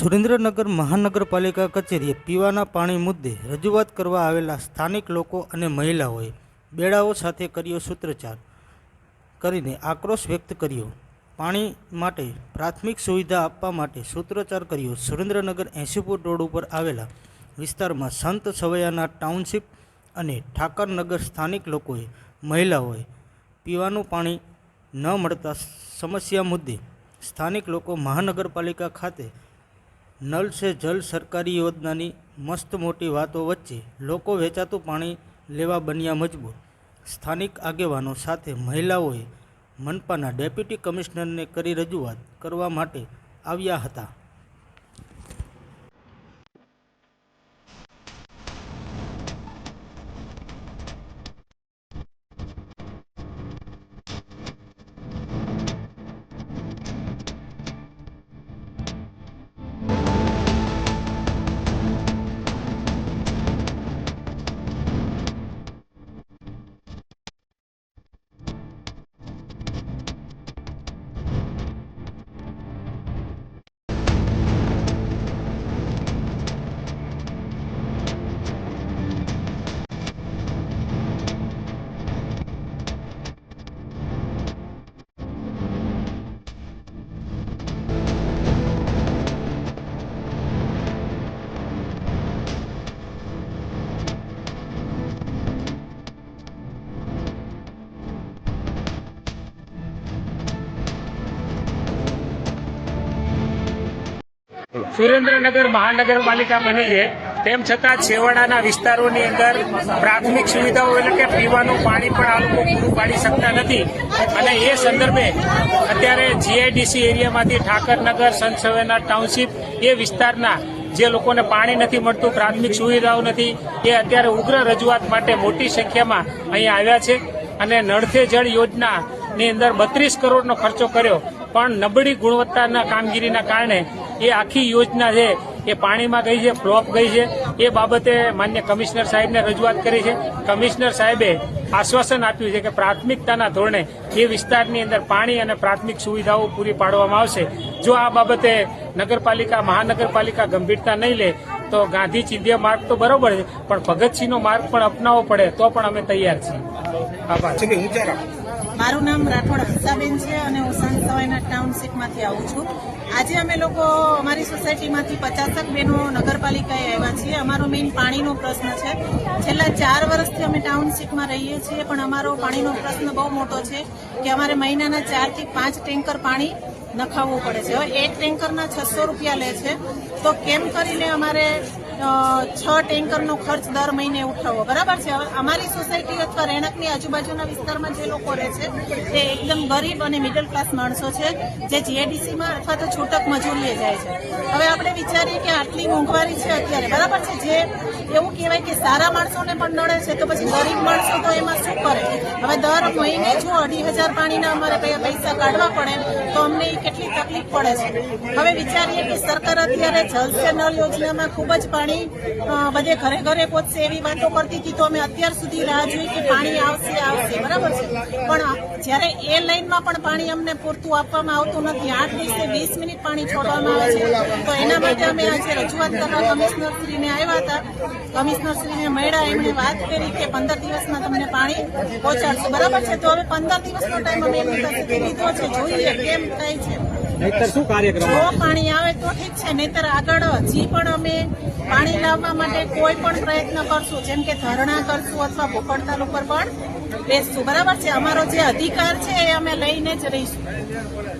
સુરેન્દ્રનગર મહાનગરપાલિકા કચેરીએ પીવાના પાણી મુદ્દે રજૂઆત કરવા આવેલા સ્થાનિક લોકો અને મહિલાઓએ બેડાઓ સાથે કર્યો સૂત્રોચ્ચાર કરીને આક્રોશ વ્યક્ત કર્યો. પાણી માટે પ્રાથમિક સુવિધા આપવા માટે સૂત્રોચ્ચાર કર્યો. સુરેન્દ્રનગર એંશીપુર રોડ ઉપર આવેલા વિસ્તારમાં સંત સવૈયાના ટાઉનશીપ અને ઠાકરનગર સ્થાનિક લોકોએ મહિલાઓએ પીવાનું પાણી ન મળતા સમસ્યા મુદ્દે સ્થાનિક લોકો મહાનગરપાલિકા ખાતે નલ સે જલ સરકારી યોજનાની મસ્ત મોટી વાતો વચ્ચે લોકો વેચાતું પાણી લેવા બન્યા મજબૂર. સ્થાનિક આગેવાનો સાથે મહિલાઓએ મનપાના ડેપ્યુટી કમિશનરને કરી રજૂઆત કરવા માટે આવ્યા હતા. સુરેન્દ્રનગર મહાનગરપાલિકા બની છે. તેમ છતાં છેવાડાના વિસ્તારોની અંદર પ્રાથમિક સુવિધાઓ એટલે કે પીવાનું પાણી પણ આ લોકો પૂરું પાડી શકતા નથી. અને એ સંદર્ભે અત્યારે જીઆઈડીસી એરિયામાંથી ઠાકરનગર સંત સવેના ટાઉનશીપ એ વિસ્તારના જે લોકોને પાણી નથી મળતું, પ્રાથમિક સુવિધાઓ નથી, એ અત્યારે ઉગ્ર રજૂઆત માટે મોટી સંખ્યામાં અહીં આવ્યા છે. અને નળથે જળ યોજનાની અંદર બત્રીસ કરોડનો ખર્ચો કર્યો. પણ નબળી ગુણવત્તાના કામગીરીના કારણે એ આખી યોજના છે, એ પાણીમાં ગઈ છે, ફ્લોપ ગઈ છે. એ બાબતે માન્ય કમિશનર સાહેબને રજૂઆત કરી છે. કમિશનર સાહેબે આશ્વાસન આપ્યું છે કે પ્રાથમિકતાના ધોરણે એ વિસ્તારની અંદર પાણી અને પ્રાથમિક સુવિધાઓ પૂરી પાડવામાં આવશે. જો આ બાબતે નગરપાલિકા, મહાનગરપાલિકા ગંભીરતા નહીં લે, તો ગાંધી ચિંધ્યા માર્ગ તો બરોબર છે, પણ ભગતસિંહનો માર્ગ પણ અપનાવવો પડે તો પણ અમે તૈયાર છીએ. આભાર. મારું નામ રાઠોડ હંસાબેન છે અને હું સંત ટાઉનશીપમાંથી આવું છું. આજે અમે લોકો અમારી સોસાયટીમાંથી પચાસક બહેનો નગરપાલિકાએ આવ્યા છીએ. અમારો મેઇન પાણીનો પ્રશ્ન છે. છેલ્લા ચાર વર્ષથી અમે ટાઉનશીપમાં રહીએ છીએ, પણ અમારો પાણીનો પ્રશ્ન બહુ મોટો છે કે અમારે મહિનાના ચારથી પાંચ ટેન્કર પાણી નખાવવું પડે છે. હવે એક ટેન્કરના છસો રૂપિયા લે છે. તો કેમ કરીને અમારે છ ટેન્કરનો ખર્ચ દર મહિને ઉઠાવવો. બરાબર છે? અમારી સોસાયટી અથવા રહેણાંકની આજુબાજુના વિસ્તારમાં જે લોકો રહે છે, તે એકદમ ગરીબ અને મિડલ ક્લાસ માણસો છે, જે જીએડીસીમાં અથવા તો છૂટક મજૂરીએ જાય છે. હવે આપણે વિચારીએ કે આટલી મોંઘવારી છે અત્યારે, બરાબર છે? જે એવું કહેવાય કે સારા માણસોને પણ નડે છે તો પછી ગરીબ માણસો તો એમાં શું કરે? હવે દર મહિને જો અઢી હજાર પાણીના અમારે પૈસા કાઢવા પડે, તો અમને કેટલી તકલીફ પડે છે? હવે વિચારીએ કે સરકાર અત્યારે જલસે નળ યોજનામાં ખૂબ જ પાણી અ, બધે ઘરે ઘરે પહોંચશે એવી વાતો કરતી હતી તો અમે અત્યાર સુધી રાહ જોઈ કે પાણી આવશે આવશે. બરાબર છે? પણ જ્યારે એ લાઈનમાં પણ પાણી અમને પૂરતું આપવામાં આવતું નથી આઠ દિવસે વીસ મિનિટ પાણી છોડવામાં આવે છે. તો એના માટે અમે આજે રજૂઆત કરવા કમિશનર શ્રીને આવ્યા હતા. કમિશનરશ્રીને મળ્યા એમણે વાત કરી કે પંદર દિવસમાં તમને પાણી પહોંચાડશું. બરાબર છે? તો હવે પંદર દિવસનો ટાઈમ અમે એમની પાસેથી લીધો છે. જોઈએ કેમ થાય છે. શું કાર્યક્રમ જો પાણી આવે તો ઠીક છે નહીતર આગળ હજી પણ અમે પાણી લાવવા માટે કોઈ પણ પ્રયત્ન કરશું જેમ કે ધરણા કરશું અથવા ભૂખ હડતાલ ઉપર પણ બેસશું. બરાબર છે? અમારો જે અધિકાર છે એ અમે લઈને જ રહીશું.